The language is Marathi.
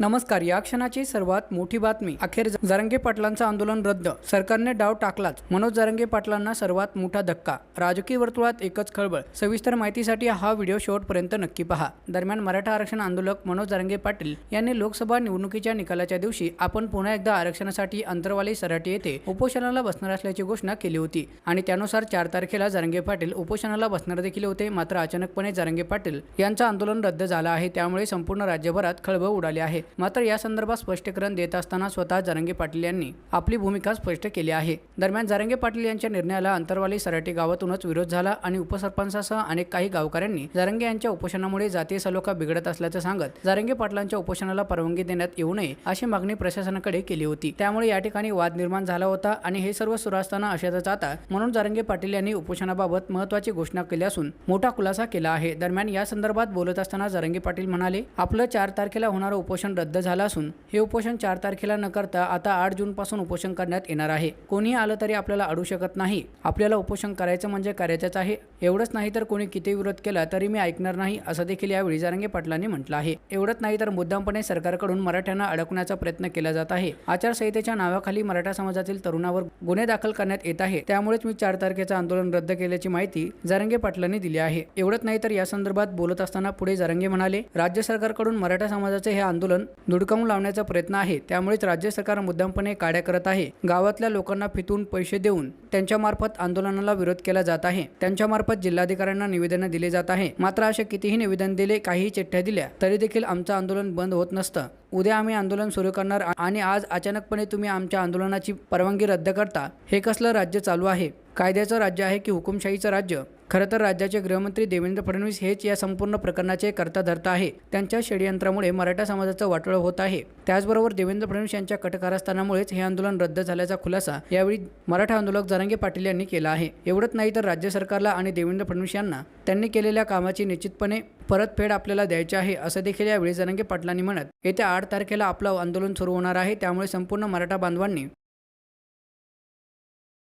नमस्कार या क्षणाची सर्वात मोठी बातमी. अखेर जरंगे पाटलांचं आंदोलन रद्द. सरकारने डाव टाकलाच. मनोज जरंगे पाटलांना सर्वात मोठा धक्का. राजकीय वर्तुळात एकच खळबळ. सविस्तर माहितीसाठी हा व्हिडिओ शेवटपर्यंत नक्की पहा. दरम्यान मराठा आरक्षण आंदोलक मनोज जरंगे पाटील यांनी लोकसभा निवडणुकीच्या निकालाच्या दिवशी आपण पुन्हा एकदा आरक्षणासाठी अंतरवाली सराटी येथे उपोषणाला बसणार असल्याची घोषणा केली होती आणि त्यानुसार चार तारखेला जरंगे पाटील उपोषणाला बसणार देखील होते. मात्र अचानकपणे जरंगे पाटील यांचं आंदोलन रद्द झालं आहे. त्यामुळे संपूर्ण राज्यभरात खळबळ उडाली आहे. मात्र या संदर्भात स्पष्टीकरण देत असताना स्वतः जरंगे पाटील यांनी आपली भूमिका स्पष्ट केली आहे. दरम्यान जरंगे पाटील यांच्या निर्णयाला अंतरवाली सराटी गावातूनच विरोध झाला आणि उपसरपंचासह अनेक काही गावकऱ्यांनी जरंगे यांच्या उपोषणामुळे जातीय सलोखा बिघडत असल्याचं सांगत जरंगे पाटलांच्या उपोषणाला परवानगी देण्यात येऊ नये अशी मागणी प्रशासनाकडे केली होती. त्यामुळे या ठिकाणी वाद निर्माण झाला होता आणि हे सर्व सुरू असताना अशातच आता म्हणून जरंगे पाटील यांनी उपोषणाबाबत महत्वाची घोषणा केली असून मोठा खुलासा केला आहे. दरम्यान या संदर्भात बोलत असताना जरंगे पाटील म्हणाले आपलं चार तारखेला होणारं उपोषण रद्द झालं असून हे उपोषण चार तारखेला न करता आता आठ जूनपासून उपोषण करण्यात येणार आहे. कोणीही आलं तरी आपल्याला अडू शकत नाही. आपल्याला उपोषण करायचं म्हणजे करायचंच आहे. एवढंच नाही तर कोणी किती विरोध केला तरी मी ऐकणार नाही असं देखील यावेळी जरंगे पाटलांनी म्हटलं आहे. एवढंच नाही तर मुद्दामपणे सरकारकडून मराठ्यांना अडकण्याचा प्रयत्न केला जात आहे. आचारसंहितेच्या नावाखाली मराठा समाजातील तरुणावर गुन्हे दाखल करण्यात येत आहे. त्यामुळेच मी चार तारखेचं आंदोलन रद्द केल्याची माहिती जरंगे पाटलांनी दिली आहे. एवढंच नाही तर या संदर्भात बोलत असताना पुढे जरंगे म्हणाले राज्य सरकारकडून मराठा समाजाचे हे आंदोलन धुडकावून लावण्याचा प्रयत्न आहे. त्यामुळेच राज्य सरकार मुद्दामपणे काड्या करत आहे. गावातल्या लोकांना फितून पैसे देऊन त्यांच्यामार्फत आंदोलनाला विरोध केला जात आहे. त्यांच्यामार्फत जिल्हाधिकाऱ्यांना निवेदन दिले जात आहे. मात्र असे कितीही निवेदन दिले काहीही चिठ्ठ्या दिल्या तरी देखील आमचं आंदोलन बंद होत नसतं. उद्या आम्ही आंदोलन सुरू करणार आणि आज अचानकपणे तुम्ही आमच्या आंदोलनाची परवानगी रद्द करता. हे कसलं राज्य चालू आहे? कायद्याचं राज्य आहे की हुकुमशाहीचं राज्य? खरं तर राज्याचे गृहमंत्री देवेंद्र फडणवीस हेच या संपूर्ण प्रकरणाचे कर्ता धर्ता आहे. त्यांच्या षडयंत्रामुळे मराठा समाजाचं वाटोळं होत आहे. त्याचबरोबर देवेंद्र फडणवीस यांच्या कटकारस्थानामुळेच हे आंदोलन रद्द झाल्याचा खुलासा यावेळी मराठा आंदोलक जरांगे पाटील यांनी केला आहे. एवढंच नाही तर राज्य सरकारला आणि देवेंद्र फडणवीस यांना त्यांनी केलेल्या कामाची निश्चितपणे परतफेड आपल्याला द्यायची आहे असं देखील यावेळी जरांगे पाटलांनी म्हणत येत्या आठ तारखेला आपलं आंदोलन सुरू होणार आहे. त्यामुळे संपूर्ण मराठा बांधवांनी